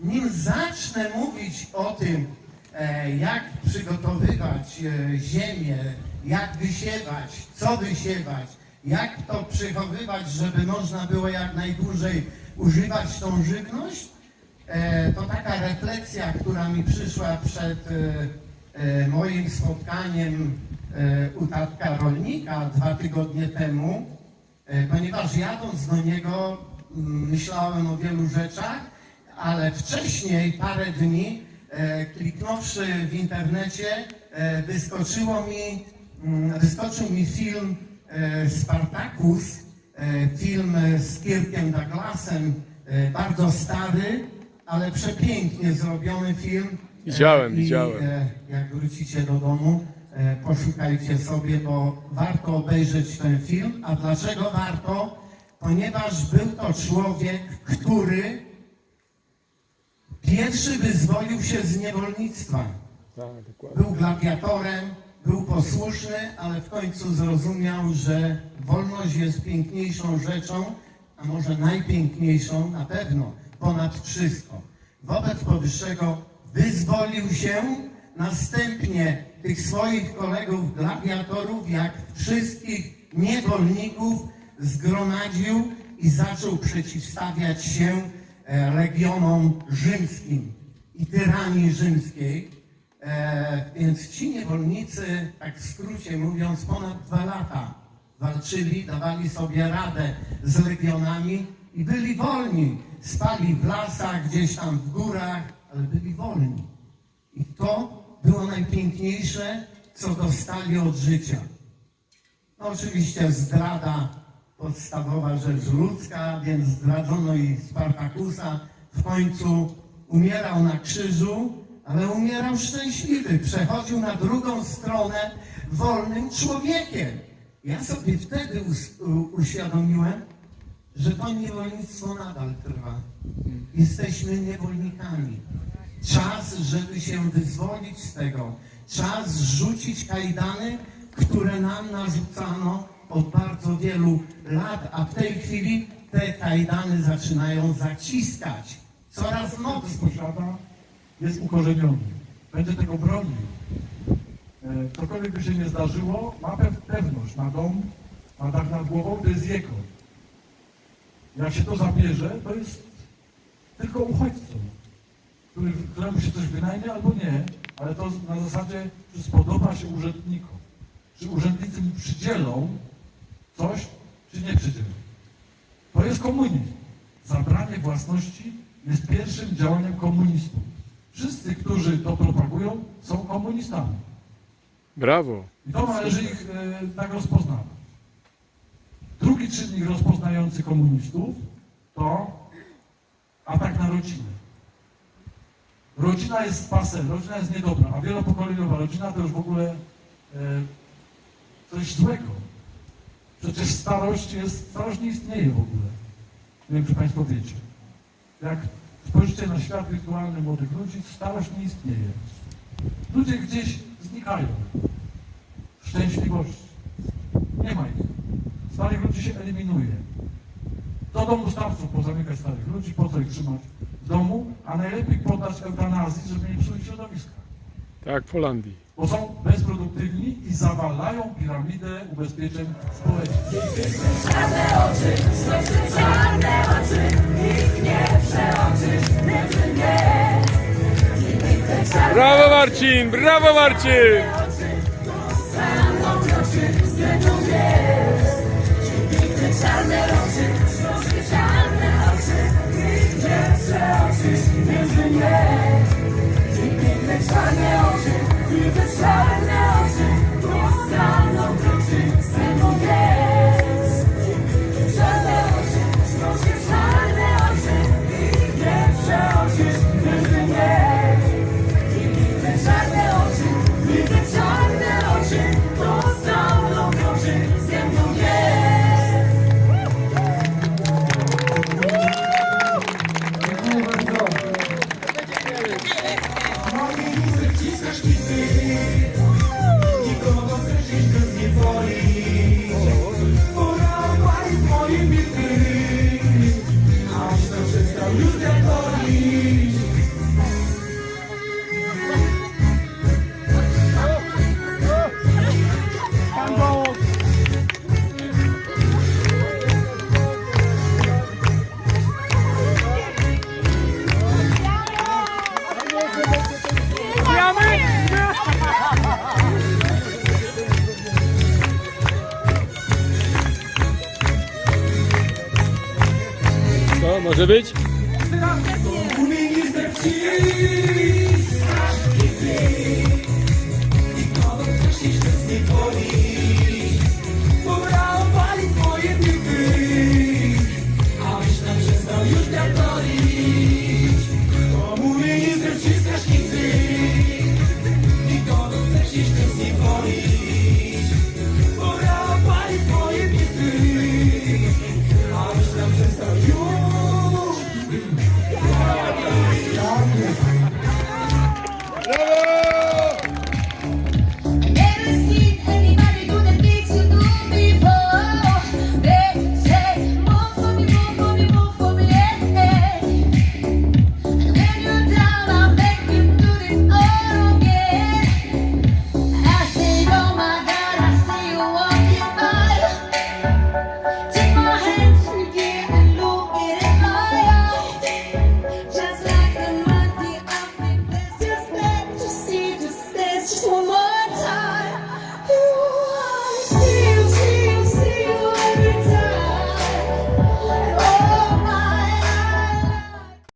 nim zacznę mówić o tym, e, jak przygotowywać e, ziemię, jak wysiewać, co wysiewać, jak to przechowywać, żeby można było jak najdłużej używać tą żywność, e, to taka refleksja, która mi przyszła przed moim spotkaniem u tatka rolnika dwa tygodnie temu, ponieważ jadąc do niego mm, myślałem o wielu rzeczach, ale wcześniej, parę dni, e, kliknąwszy w internecie, e, wyskoczyło mi, mm, wyskoczył mi film e, Spartacus, film z Kirkiem Douglasem, bardzo stary, ale przepięknie zrobiony film. Widziałem, i, widziałem. Jak wrócicie do domu, poszukajcie sobie, bo warto obejrzeć ten film. A dlaczego warto? Ponieważ był to człowiek, który pierwszy wyzwolił się z niewolnictwa. Tak. Był gladiatorem, był posłuszny, ale w końcu zrozumiał, że wolność jest piękniejszą rzeczą, a może najpiękniejszą na pewno, ponad wszystko. Wobec powyższego wyzwolił się, następnie tych swoich kolegów gladiatorów, jak wszystkich niewolników, zgromadził i zaczął przeciwstawiać się e, legionom rzymskim i tyranii rzymskiej. E, więc ci niewolnicy, tak w skrócie mówiąc, ponad dwa lata walczyli, dawali sobie radę z legionami i byli wolni. Spali w lasach, gdzieś tam w górach, ale byli wolni. I to było najpiękniejsze, co dostali od życia. No oczywiście zdrada, podstawowa rzecz ludzka, więc zdradzono i Spartakusa. W końcu umierał na krzyżu, ale umierał szczęśliwy. Przechodził na drugą stronę wolnym człowiekiem. Ja sobie wtedy uświadomiłem, że to niewolnictwo nadal trwa. Jesteśmy niewolnikami. Czas, żeby się wyzwolić z tego. Czas rzucić kajdany, które nam narzucano od bardzo wielu lat, a w tej chwili te kajdany zaczynają zaciskać coraz mocniej. posiada, jest ukorzeniony. Będzie tego bronił. E, Cokolwiek by się nie zdarzyło, ma pe- pewność, ma dom, ma dach nad głową, to jest jego. Jak się to zabierze, to jest tylko uchodźcą, który, któremu się coś wynajmie albo nie, ale to na zasadzie, czy spodoba się urzędnikom. Czy urzędnicy mi przydzielą coś, czy nie przydzielą. To jest komunizm. Zabranie własności jest pierwszym działaniem komunistów. Wszyscy, którzy to propagują, są komunistami. Brawo. I to należy ich e, tak rozpoznawać. Drugi czynnik rozpoznający komunistów to atak na rodzinę. Rodzina jest pasem, rodzina jest niedobra, a wielopokoleniowa rodzina to już w ogóle e, coś złego. Przecież starość jest, starość nie istnieje w ogóle. Nie wiem, czy Państwo wiecie. Jak spojrzycie na świat wirtualny młodych ludzi, starość nie istnieje. Ludzie gdzieś znikają. Szczęśliwości. Nie ma ich. Starych ludzi się eliminuje. Do domu starców pozamykać starych ludzi, po co ich trzymać w domu, a najlepiej poddać eutanazji, żeby nie psuć środowiska. Tak, w Holandii. Bo są bezproduktywni i zawalają piramidę ubezpieczeń społecznych. Czarne oczy, czarne oczy, ich nie przeoczysz, nie. Brawo Marcin, brawo Marcin! czarne oczy, może być?